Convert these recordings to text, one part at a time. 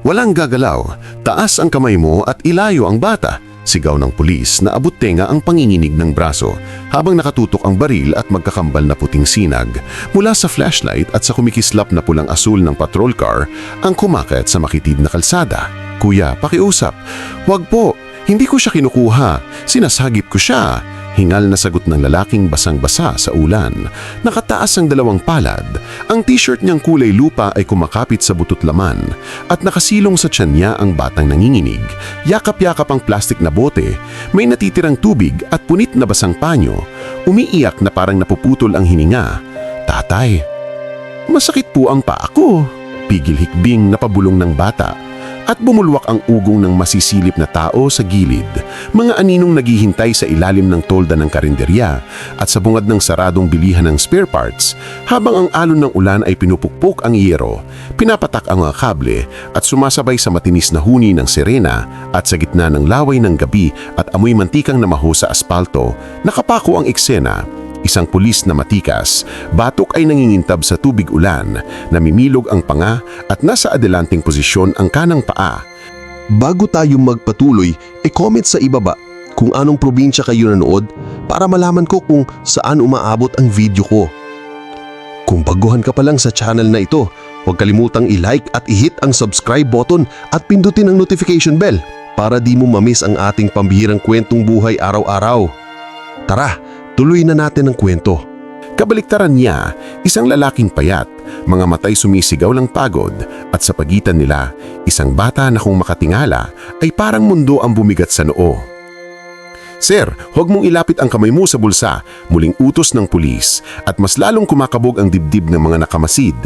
Walang gagalaw, taas ang kamay mo at ilayo ang bata. Sigaw ng pulis na abot tenga ang panginginig ng braso habang nakatutok ang baril at magkakambal na puting sinag. Mula sa flashlight at sa kumikislap na pulang asul ng patrol car ang kumakit sa makitid na kalsada. Kuya, pakiusap. Wag po, hindi ko siya kinukuha. Sinasagip ko siya. Hingal na sagot ng lalaking basang-basa sa ulan. Nakataas ang dalawang palad. Ang t-shirt niyang kulay lupa ay kumakapit sa butot laman at nakasilong sa tiyan niya ang batang nanginginig. Yakap-yakap ang plastik na bote, may natitirang tubig at punit na basang panyo. Umiiyak na parang napuputol ang hininga. Tatay, masakit po ang paa ko. Pigil hikbing na pabulong ng bata at bumulwak ang ugong ng masisilip na tao sa gilid. Mga aninong naghihintay sa ilalim ng tolda ng karinderya at sa bungad ng saradong bilihan ng spare parts habang ang alon ng ulan ay pinupukpok ang yero, pinapatak ang mga kable at sumasabay sa matinis na huni ng sirena at sa gitna ng laway ng gabi at amoy mantikang namaho sa aspalto, nakapako ang eksena Isang pulis na matikas, batok ay nangingintab sa tubig ulan, namimilog ang panga at nasa adelanting posisyon ang kanang paa. Bago tayo magpatuloy, e-comment sa ibaba kung anong probinsya kayo nanood para malaman ko kung saan umaabot ang video ko. Kung baguhan ka pa lang sa channel na ito, huwag kalimutang i-like at i-hit ang subscribe button at pindutin ang notification bell para di mo mamiss ang ating pambihirang kwentong buhay araw-araw. Tara, tuloy na natin ang kwento. Kabaliktaran niya, isang lalaking payat, mga matay sumisigaw ng pagod at sa pagitan nila, isang bata na kung makatingala ay parang mundo ang bumigat sa noo. Sir, huwag mong ilapit ang kamay mo sa bulsa, muling utos ng pulis at mas lalong kumakabog ang dibdib ng mga nakamasid.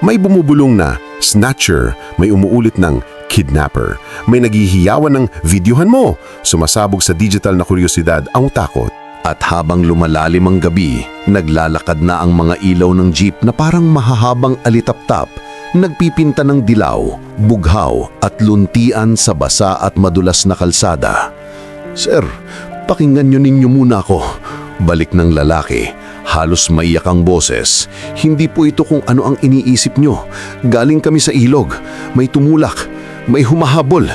May bumubulong na snatcher, may umuulit ng kidnapper, may naghihiyawan ng videohan mo, sumasabog sa digital na kuryosidad ang takot. At habang lumalalim ang gabi, naglalakad na ang mga ilaw ng jeep na parang mahahabang alitaptap, nagpipinta ng dilaw, bughaw at luntian sa basa at madulas na kalsada. Sir, pakinggan niyo ninyo muna ako. Balik ng lalaki, halos maiyak ang boses. Hindi po ito kung ano ang iniisip nyo. Galing kami sa ilog, may tumulak, may humahabol.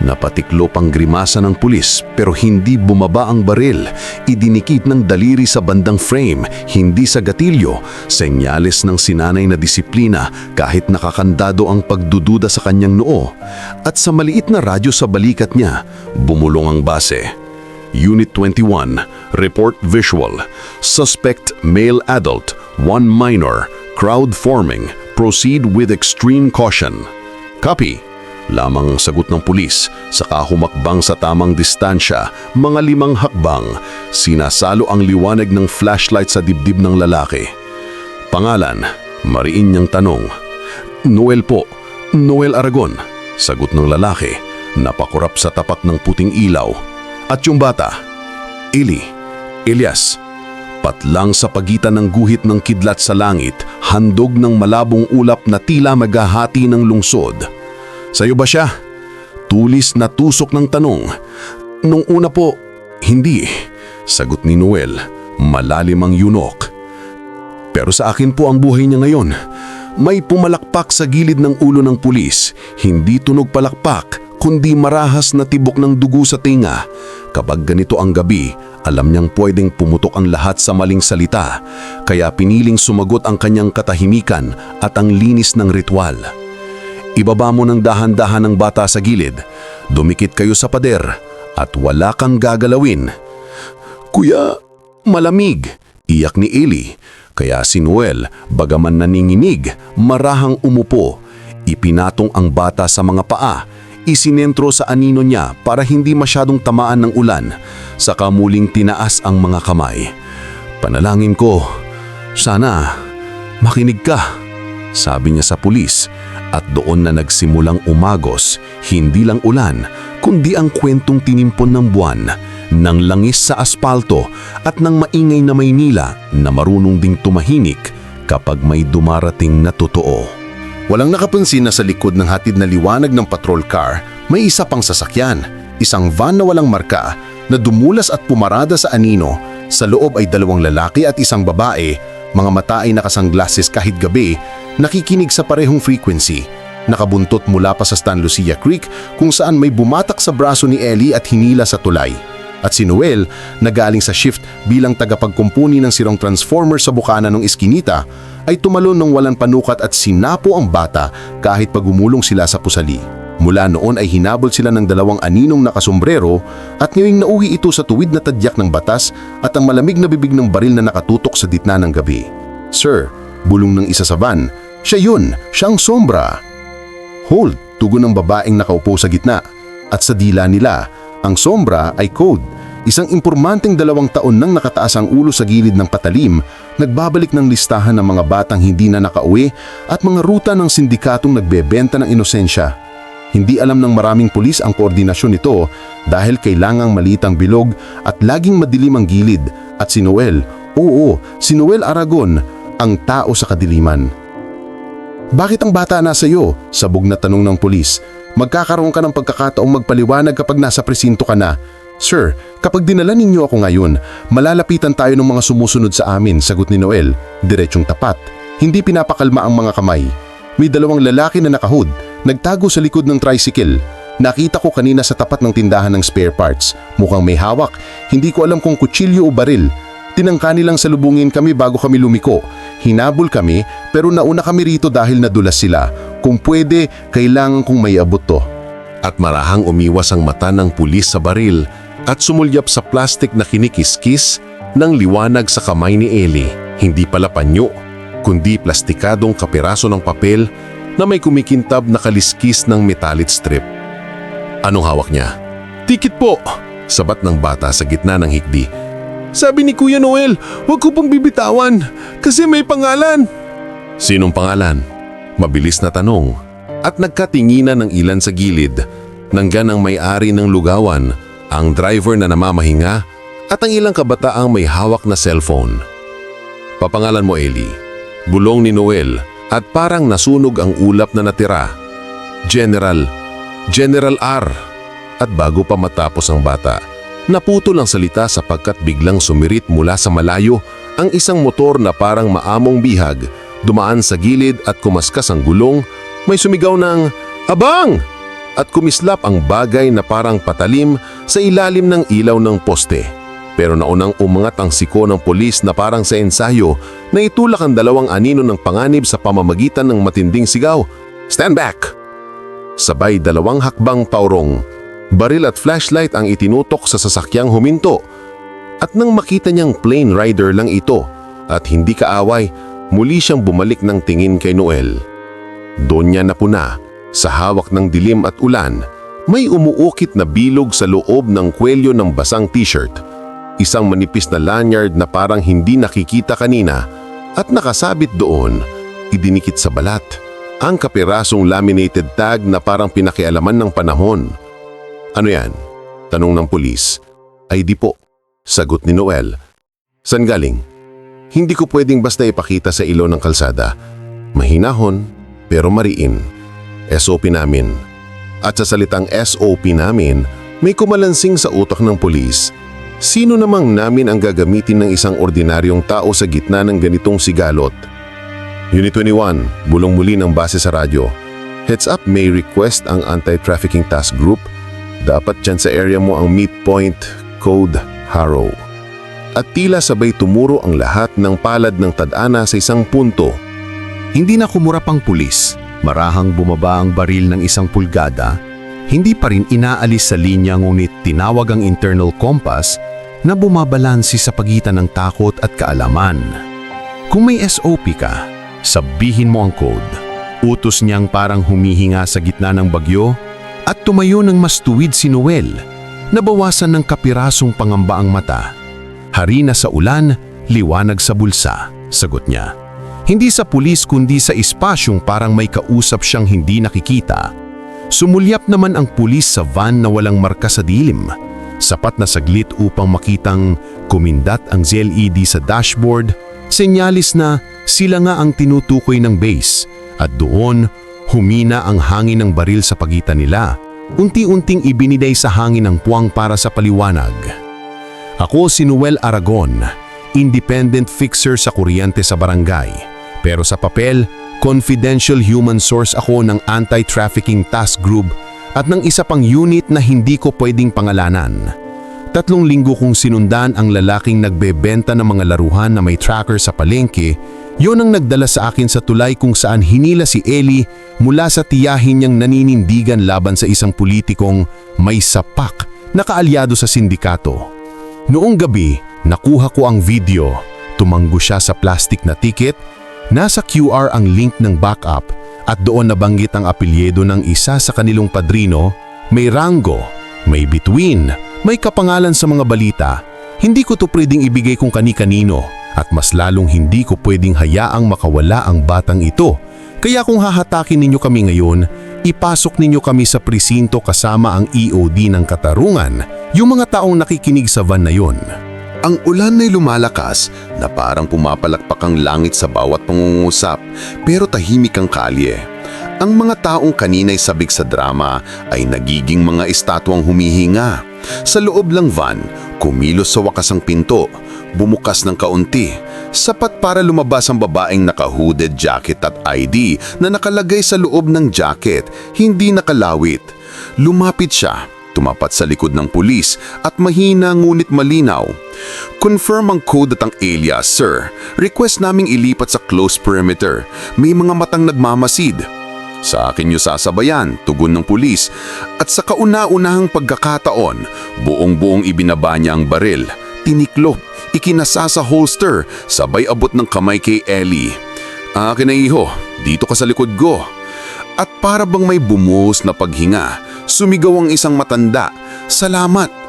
Napatiklop ang grimasa ng pulis pero hindi bumaba ang baril. Idinikit ng daliri sa bandang frame, hindi sa gatilyo. Senyales ng sinanay na disiplina kahit nakakandado ang pagdududa sa kanyang noo. At sa maliit na radyo sa balikat niya, bumulong ang base. Unit 21, Report Visual. Suspect male adult, one minor, crowd forming. Proceed with extreme caution. Copy. Lamang ang sagot ng pulis, saka humakbang sa tamang distansya, mga limang hakbang, sinasalo ang liwanag ng flashlight sa dibdib ng lalaki. Pangalan, mariin niyang tanong. Noel po, Noel Aragon, sagot ng lalaki, napakurap sa tapat ng puting ilaw. At yung bata, Ili, Elias, patlang sa pagitan ng guhit ng kidlat sa langit, handog ng malabong ulap na tila maghahati ng lungsod. Sa'yo ba siya? Tulis na tusok ng tanong. Nung una po, hindi. Sagot ni Noel, malalim ang yunok. Pero sa akin po ang buhay niya ngayon. May pumalakpak sa gilid ng ulo ng pulis. Hindi tunog palakpak, kundi marahas na tibok ng dugo sa tinga. Kapag ganito ang gabi, alam niyang pwedeng pumutok ang lahat sa maling salita. Kaya piniling sumagot ang kanyang katahimikan at ang linis ng ritual. Ibaba mo ng dahan-dahan ng bata sa gilid. Dumikit kayo sa pader at wala kang gagalawin. Kuya, malamig, iyak ni Eli. Kaya si Noel, bagaman naninginig, marahang umupo. Ipinatong ang bata sa mga paa. Isinentro sa anino niya para hindi masyadong tamaan ng ulan. Saka muling tinaas ang mga kamay. Panalangin ko, sana makinig ka, sabi niya sa pulis. At doon na nagsimulang umagos, hindi lang ulan, kundi ang kwentong tinimpon ng buwan, ng langis sa aspalto at ng maingay na Maynila na marunong ding tumahimik kapag may dumarating na totoo. Walang nakapansin na sa likod ng hatid na liwanag ng patrol car, may isa pang sasakyan, isang van na walang marka na dumulas at pumarada sa anino. Sa loob ay dalawang lalaki at isang babae, mga mata ay nakasanglases kahit gabi, nakikinig sa parehong frequency. nakabuntot mula pa sa San Lucia Creek kung saan may bumatak sa braso ni Ellie at hinila sa tulay. At si Noel, na galing sa shift bilang tagapagkumpuni ng sirong transformer sa bukana ng iskinita, ay tumalon ng walang panukat at sinapo ang bata kahit pagumulong sila sa pusali. Mula noon ay hinabol sila ng dalawang aninong nakasombrero at ngayong nauwi ito sa tuwid na tadyak ng batas at ang malamig na bibig ng baril na nakatutok sa ditna ng gabi. Sir, bulong ng isa sa van, siya yun, siyang sombra. Hold, tugon ng babaeng nakaupo sa gitna. At sa dila nila, ang sombra ay code. Isang impormanteng dalawang taon nang nakataas ang ulo sa gilid ng patalim, nagbabalik ng listahan ng mga batang hindi na nakauwi at mga ruta ng sindikatong nagbebenta ng inosensya. Hindi alam ng maraming pulis ang koordinasyon nito dahil kailangang malitang bilog at laging madilim ang gilid at si Noel, oo, si Noel Aragon, ang tao sa kadiliman. Bakit ang bata nasa iyo? Sabog na tanong ng pulis. Magkakaroon ka ng pagkakataong magpaliwanag kapag nasa presinto ka na. Sir, kapag dinala ninyo ako ngayon, malalapitan tayo ng mga sumusunod sa amin, sagot ni Noel. Diretsyong tapat. Hindi pinapakalma ang mga kamay. May dalawang lalaki na nakahood, nagtago sa likod ng tricycle. Nakita ko kanina sa tapat ng tindahan ng spare parts. Mukhang may hawak. Hindi ko alam kung kutsilyo o baril. Tinangka nilang salubungin kami bago kami lumiko. Hinabol kami pero nauna kami rito dahil nadulas sila. Kung pwede, kailangan kong may abot to. At marahang umiwas ang mata ng pulis sa baril at sumulyap sa plastik na kinikiskis ng liwanag sa kamay ni Ellie. Hindi pala panyo, kundi plastikadong kapiraso ng papel na may kumikintab na kaliskis ng metallic strip. Anong hawak niya? Tikit po! Sabat ng bata sa gitna ng hikdi. Sabi ni Kuya Noel, huwag ko pong bibitawan kasi may pangalan. Sinong pangalan? Mabilis na tanong. At nagkatinginan ng ilan sa gilid. Nanggan ang may-ari ng lugawan, ang driver na namamahinga, at ang ilang kabataang may hawak na cellphone. Papangalan mo Ellie. Bulong ni Noel at parang nasunog ang ulap na natira. General, General R. At bago pa matapos ang bata, naputol ang salita sapagkat biglang sumirit mula sa malayo ang isang motor na parang maamong bihag, dumaan sa gilid at kumaskas ang gulong, may sumigaw ng, Abang! At kumislap ang bagay na parang patalim sa ilalim ng ilaw ng poste. Pero naunang umangat ang siko ng polis na parang sa ensayo na itulak ang dalawang anino ng panganib sa pamamagitan ng matinding sigaw, Stand back! Sabay dalawang hakbang paurong, baril at flashlight ang itinutok sa sasakyang huminto. At nang makita niyang plane rider lang ito at hindi kaaway, muli siyang bumalik ng tingin kay Noel. Doon niya napuna, sa hawak ng dilim at ulan, may umuukit na bilog sa loob ng kwelyo ng basang t-shirt. Isang manipis na lanyard na parang hindi nakikita kanina at nakasabit doon, idinikit sa balat. Ang kapirasong laminated tag na parang pinakialaman ng panahon. Ano yan? Tanong ng pulis. Ay di po. Sagot ni Noel. San galing? Hindi ko pwedeng basta ipakita sa ilo ng kalsada. Mahinahon, pero mariin. SOP namin. At sa salitang SOP namin, may kumalansing sa utak ng pulis. Sino namang namin ang gagamitin ng isang ordinaryong tao sa gitna ng ganitong sigalot? Unit 21, bulong muli ng base sa radyo. Heads up may request ang Anti-Trafficking Task Group. Dapat dyan sa area mo ang meet point, code, Harrow. At tila sabay tumuro ang lahat ng palad ng tadhana sa isang punto. Hindi na kumurap ang pulis. Marahang bumaba ang baril ng isang pulgada. Hindi pa rin inaalis sa linya ngunit tinawag ang internal compass na bumabalansi sa pagitan ng takot at kaalaman. Kung may SOP ka, sabihin mo ang code. Utos niyang parang humihinga sa gitna ng bagyo at tumayo ng mas tuwid si Noel. Nabawasan ng kapirasong pangamba ang mata. Harina sa ulan, liwanag sa bulsa, sagot niya. Hindi sa pulis kundi sa espasyong parang may kausap siyang hindi nakikita. Sumulyap naman ang pulis sa van na walang marka sa dilim. Sapat na saglit upang makitang kumindat ang ZLED sa dashboard, senyalis na sila nga ang tinutukoy ng base at doon humina ang hangin ng baril sa pagitan nila. Unti-unting ibiniday sa hangin ang puwang para sa paliwanag. Ako si Noel Aragon, independent fixer sa kuryente sa barangay. Pero sa papel, Confidential human source ako ng Anti-Trafficking Task Group at ng isa pang unit na hindi ko pwedeng pangalanan. Tatlong linggo kong sinundan ang lalaking nagbebenta ng mga laruhan na may tracker sa palengke, yon ang nagdala sa akin sa tulay kung saan hinila si Ellie mula sa tiyahin niyang naninindigan laban sa isang politikong may sapak na kaalyado sa sindikato. Noong gabi, nakuha ko ang video. Tumanggo siya sa plastic na ticket, nasa QR ang link ng backup at doon nabanggit ang apelyedo ng isa sa kanilong padrino, may rango, may between, may kapangalan sa mga balita. Hindi ko to pwedeng ibigay kung kani-kanino at mas lalong hindi ko pwedeng hayaang makawala ang batang ito. Kaya kung hahatakin ninyo kami ngayon, ipasok ninyo kami sa presinto kasama ang EOD ng Katarungan, yung mga taong nakikinig sa van na yon. Ang ulan ay lumalakas na parang pumapalakpak ang langit sa bawat pangungusap pero tahimik ang kalye. Ang mga taong kanina'y sabik sa drama ay nagiging mga estatwang humihinga. Sa loob ng van, kumilos sa wakas ang pinto, bumukas ng kaunti, sapat para lumabas ang babaeng naka-hooded jacket at ID na nakalagay sa loob ng jacket, hindi nakalawit. Lumapit siya, tumapat sa likod ng pulis at mahina ngunit malinaw. Confirm ang code at ang alias, sir. Request naming ilipat sa close perimeter. May mga matang nagmamasid. Sa akin niyo sasabayan, tugon ng pulis. At sa kauna-unahang pagkakataon, buong-buong ibinaba niya ang baril. Tiniklop, ikinasa sa holster, sabay abot ng kamay kay Ellie. Akin na iho, dito ka sa likod ko. At para bang may bumuhos na paghinga, sumigaw ang isang matanda, salamat.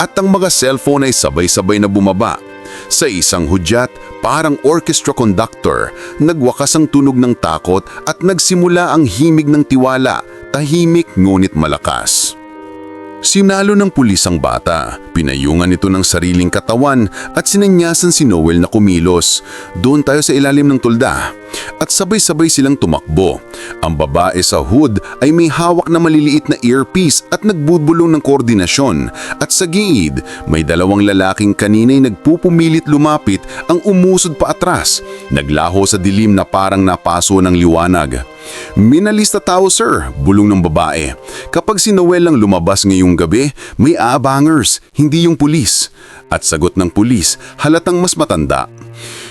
At ang mga cellphone ay sabay-sabay na bumaba. Sa isang hudyat, parang orchestra conductor, nagwakas ang tunog ng takot at nagsimula ang himig ng tiwala, tahimik ngunit malakas. Sinalo ng pulis ang bata, pinayungan ito ng sariling katawan at sinanyasan si Noel na kumilos. Doon tayo sa ilalim ng tulda. At sabay-sabay silang tumakbo. Ang babae sa hood ay may hawak na maliliit na earpiece at nagbubulong ng koordinasyon. At sa gilid, may dalawang lalaking kanina'y nagpupumilit lumapit ang umusod pa atras. Naglaho sa dilim na parang napaso ng liwanag. Minalista tao sir, bulong ng babae. Kapag si Noel ang lumabas ngayong gabi, may aabangers, hindi yung pulis. At sagot ng pulis, halatang mas matanda.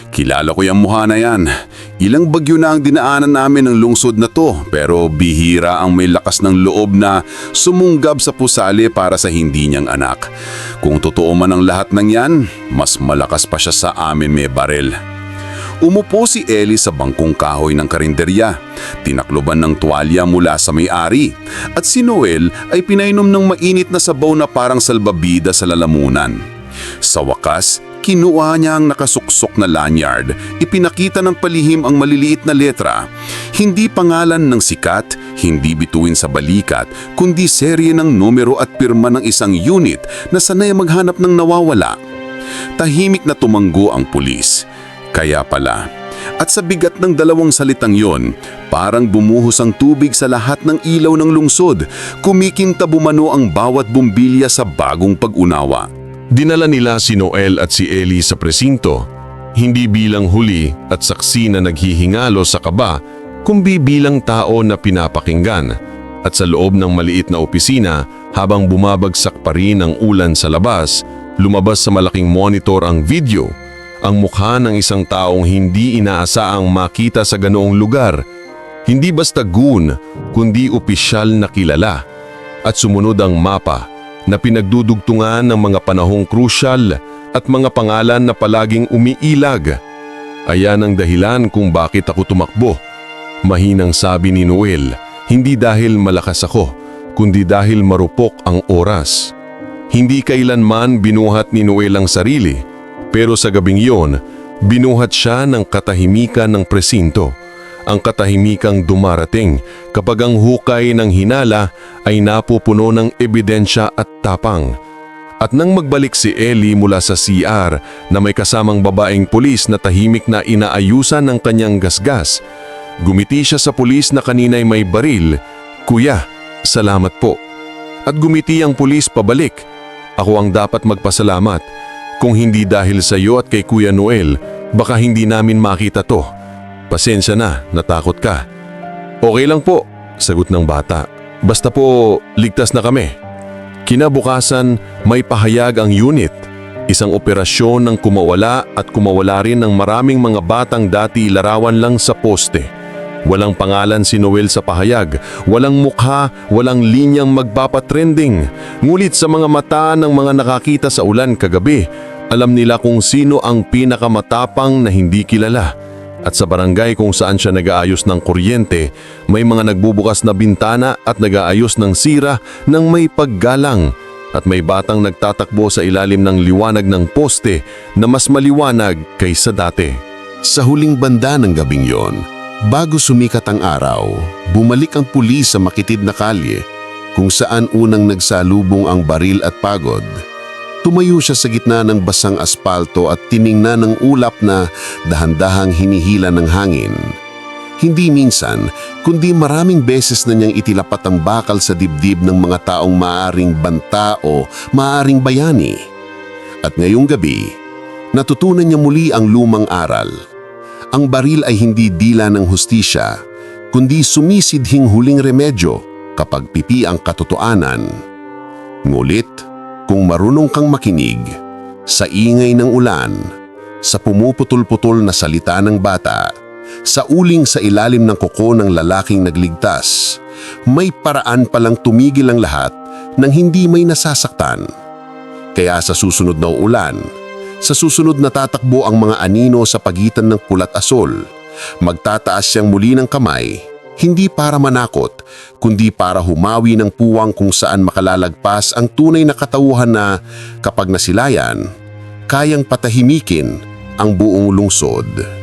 Kilala ko yung mukha na yan. Ilang bagyo na ang dinaanan namin ng lungsod na to pero bihira ang may lakas ng loob na sumunggab sa pusali para sa hindi niyang anak. Kung totoo man ang lahat ng yan, mas malakas pa siya sa amin may barel. Umupo si Ellie sa bangkong kahoy ng karinderya. Tinakloban ng tuwalya mula sa may-ari. At si Noel ay pinainom ng mainit na sabaw na parang salbabida sa lalamunan. Sa wakas, kinuha niya ang nakasuksok na lanyard. Ipinakita ng palihim ang maliliit na letra. Hindi pangalan ng sikat, hindi bituin sa balikat, kundi serye ng numero at pirma ng isang unit na sanay maghanap ng nawawala. Tahimik na tumanggo ang pulis. Kaya pala. At sa bigat ng dalawang salitang yon, parang bumuhos ang tubig sa lahat ng ilaw ng lungsod. Kumikinta bumano ang bawat bumbilya sa bagong pag-unawa. Dinala nila si Noel at si Ellie sa presinto, hindi bilang huli at saksi na naghihingalo sa kaba, kundi bilang tao na pinapakinggan. At sa loob ng maliit na opisina, habang bumabagsak pa rin ang ulan sa labas, lumabas sa malaking monitor ang video, ang mukha ng isang taong hindi inaasaang makita sa ganoong lugar. Hindi basta goon, kundi opisyal na kilala. At sumunod ang mapa na pinagdudugtungan ng mga panahong krusyal at mga pangalan na palaging umiilag. Ayan ang dahilan kung bakit ako tumakbo. Mahinang sabi ni Noel, hindi dahil malakas ako, kundi dahil marupok ang oras. Hindi kailanman binuhat ni Noel ang sarili, pero sa gabing iyon, binuhat siya ng katahimikan ng presinto. Ang katahimikang dumarating kapag ang hukay ng hinala ay napupuno ng ebidensya at tapang. At nang magbalik si Ellie mula sa CR na may kasamang babaeng pulis na tahimik na inaayusan ng kanyang gasgas, gumiti siya sa pulis na kanina'y may baril, Kuya, salamat po. At gumiti ang pulis pabalik. Ako ang dapat magpasalamat. Kung hindi dahil sa iyo at kay Kuya Noel, baka hindi namin makita to. Pasensya na, natakot ka. Okay lang po, sagot ng bata. Basta po, ligtas na kami. Kinabukasan, may pahayag ang unit. Isang operasyon ng kumawala at kumawala rin ng maraming mga batang dati larawan lang sa poste. Walang pangalan si Noel sa pahayag, walang mukha, walang linyang magpapatrending. Ngulit sa mga mata ng mga nakakita sa ulan kagabi, alam nila kung sino ang pinakamatapang na hindi kilala. At sa barangay kung saan siya nag-aayos ng kuryente, may mga nagbubukas na bintana at nag-aayos ng sira ng may paggalang. At may batang nagtatakbo sa ilalim ng liwanag ng poste na mas maliwanag kaysa dati. Sa huling banda ng gabing yon, bago sumikat ang araw, bumalik ang pulis sa makitid na kalye kung saan unang nagsalubong ang baril at pagod. Tumayo siya sa gitna ng basang aspalto at tiningnan ng ulap na dahan-dahang hinihila ng hangin. Hindi minsan, kundi maraming beses na niyang itilapat ang bakal sa dibdib ng mga taong maaring banta o maaring bayani. At ngayong gabi, natutunan niya muli ang lumang aral. Ang baril ay hindi dila ng hustisya, kundi sumisidhing huling remedyo kapag pipi ang katotoanan. Ngulit, kung marunong kang makinig, sa ingay ng ulan, sa pumuputol-putol na salita ng bata, sa uling sa ilalim ng kuko ng lalaking nagligtas, may paraan palang tumigil ang lahat nang hindi may nasasaktan. Kaya sa susunod na ulan, sa susunod na tatakbo ang mga anino sa pagitan ng pulat asol, magtataas siyang muli ng kamay, hindi para manakot, kundi para humawi ng puwang kung saan makalalagpas ang tunay na katauhan na kapag nasilayan, kayang patahimikin ang buong lungsod.